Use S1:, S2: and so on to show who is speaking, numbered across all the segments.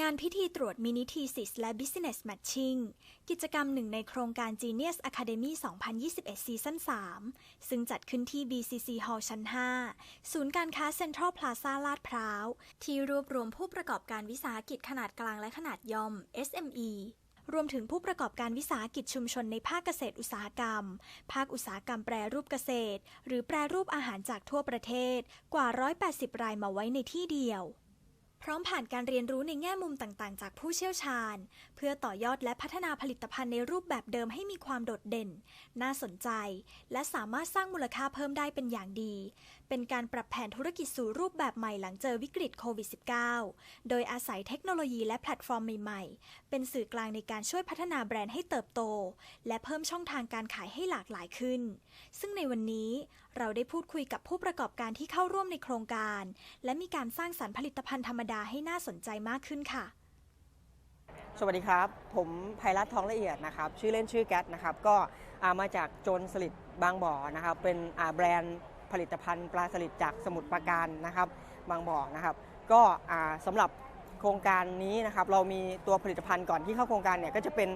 S1: งานพิธีตรวจมินิทีสิสและ Business Matching กิจกรรมหนึ่งในโครงการ Genius Academy 2021ซีซั่น3ซึ่งจัดขึ้นที่ BCC Hall ชั้น 5 ศูนย์การค้าเซ็นทรัลพลาซาลาดพร้าว ที่รวบรวมผู้ประกอบการวิสาหกิจขนาดกลางและขนาดย่อม SME รวมถึงผู้ประกอบการวิสาหกิจชุมชนในภาคเกษตรอุตสาหกรรม ภาคอุตสาหกรรมแปรรูปเกษตร หรือแปรรูปอาหารจากทั่วประเทศ กว่า 180 รายมาไว้ในที่เดียว พร้อมผ่านการเรียนรู้ในแง่มุมต่างๆ จากผู้เชี่ยวชาญ เพื่อต่อยอดและพัฒนาผลิตภัณฑ์ในรูปแบบเดิมให้มีความโดดเด่น น่าสนใจ และสามารถสร้างมูลค่าเพิ่มได้เป็นอย่างดี เป็นการปรับแผนธุรกิจสู่รูปแบบใหม่หลังเจอวิกฤตโควิด -19 โดยอาศัยเทคโนโลยีและแพลตฟอร์มใหม่ๆ เป็นสื่อกลางในการช่วยพัฒนาแบรนด์ให้เติบโต และเพิ่มช่องทางการขายให้หลากหลายขึ้น ซึ่งในวันนี้เราได้พูดคุยกับผู้ประกอบการที่เข้าร่วมในโครงการ และมีการสร้างสรรค์ผลิตภัณฑ์ธรรมดาให้น่าสนใจมากขึ้นค่ะ
S2: สวัสดีครับ ผมไพรัตน์ทองละเอียดนะครับ ชื่อเล่นชื่อแก๊สนะครับ ก็อ่ามาจากโจนสลิดบางบ่อนะครับ เป็นแบรนด์ผลิตภัณฑ์ปลาสลิดจากสมุทรปราการนะครับ บางบ่อนะครับ ก็อ่าสำหรับ โครงการนี้นะครับเรามีตัวผลิตภัณฑ์ก่อนที่เข้าโครงการเนี่ยก็จะเป็น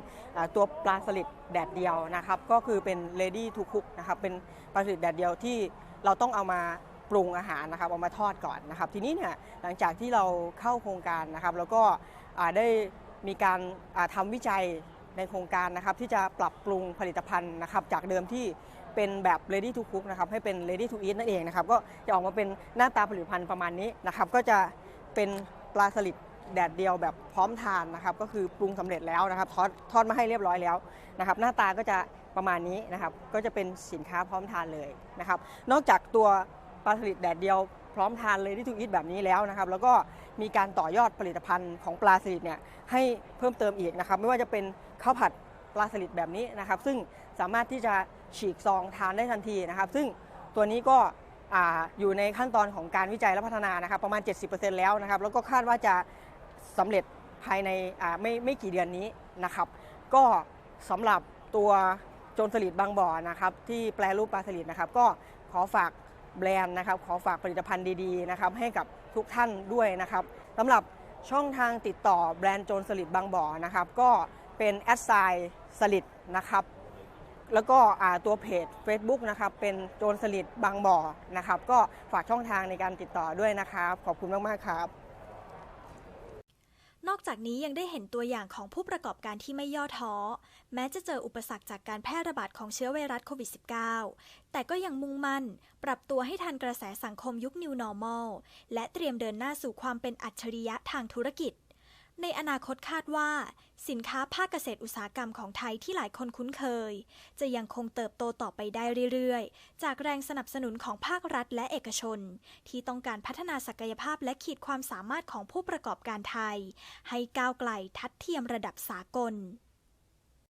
S2: ตัวปลาสลิดแดดเดียวนะครับก็คือเป็น ready to cook นะครับเป็นปลาสลิดแดดเดียวที่เราต้องเอามาปรุงอาหารนะครับเอามาทอดก่อนนะครับ ทีนี้เนี่ยหลังจากที่เราเข้าโครงการนะครับ แล้วก็ได้มีการอ่าทำวิจัยในโครงการนะครับที่จะปรับปรุงผลิตภัณฑ์นะครับจากเดิมที่เป็นแบบ ready to cook นะครับให้เป็น ready to eat นั่นเองนะครับก็จะออกมาเป็นหน้าตาผลิตภัณฑ์ประมาณนี้นะครับก็จะเป็นปลาสลิด แดดเดียวแบบพร้อมทานนะครับ ก็คือปรุงสำเร็จแล้วนะครับ ทอดทอดมาให้เรียบร้อยแล้วนะครับ หน้าตาก็จะประมาณนี้นะครับ ก็จะเป็นสินค้าพร้อมทานเลยนะครับ นอกจากตัวปลาสลิดแดดเดียวพร้อมทานเลยที่ทูอิทแบบนี้แล้วนะครับ แล้วก็มีการต่อยอดผลิตภัณฑ์ของปลาสลิดเนี่ยให้เพิ่มเติมอีกนะครับ ไม่ว่าจะเป็นข้าวผัดปลาสลิดแบบนี้นะครับ ซึ่งสามารถที่จะฉีกซองทานได้ทันทีนะครับ ซึ่งตัวนี้ก็อ่าอยู่ในขั้นตอนของการวิจัยและพัฒนานะครับ ประมาณ 70%แล้วนะครับ แล้วก็คาดว่าจะ สำเร็จภายในไม่ไม่กี่เดือนนี้นะครับ ก็สำหรับตัวโจนสลิดบางบ่อนะครับ ที่แปลรูปปลาสลิดนะครับ ก็ขอฝากแบรนด์นะครับ ขอฝากผลิตภัณฑ์ดีๆนะครับ ให้กับทุกท่านด้วยนะครับสำหรับช่องทางติดต่อแบรนด์โจนสลิดบางบ่อนะครับ ก็เป็นแอดไซน์สลิดนะครับ แล้วก็ตัวเพจ Facebook นะครับ เป็นโจนสลิดบางบ่อนะครับ ก็ฝากช่องทางในการติดต่อด้วยนะครับ ขอบคุณมาก ๆ ครับ
S1: อกจากนี้ยังได้เห็นตัวอย่างของผู้ประกอบการที่ไม่ย่อท้อ แม้จะเจออุปสรรคจากการแพร่ระบาดของเชื้อไวรัสโควิด -19 แต่ก็ยังมุ่งมั่น ปรับตัวให้ทันกระแสสังคมยุค New Normal และเตรียมเดินหน้าสู่ความเป็นอัจฉริยะทางธุรกิจ ในอนาคตคาดว่า สินค้าภาคเกษตรอุตสาหกรรมของไทยที่หลายคนคุ้นเคย จะยังคงเติบโตต่อไปได้เรื่อยๆ จากแรงสนับสนุนของภาครัฐและเอกชน ที่ต้องการพัฒนาศักยภาพและขีดความสามารถของผู้ประกอบการไทย ให้ก้าวไกลทัดเทียมระดับสากล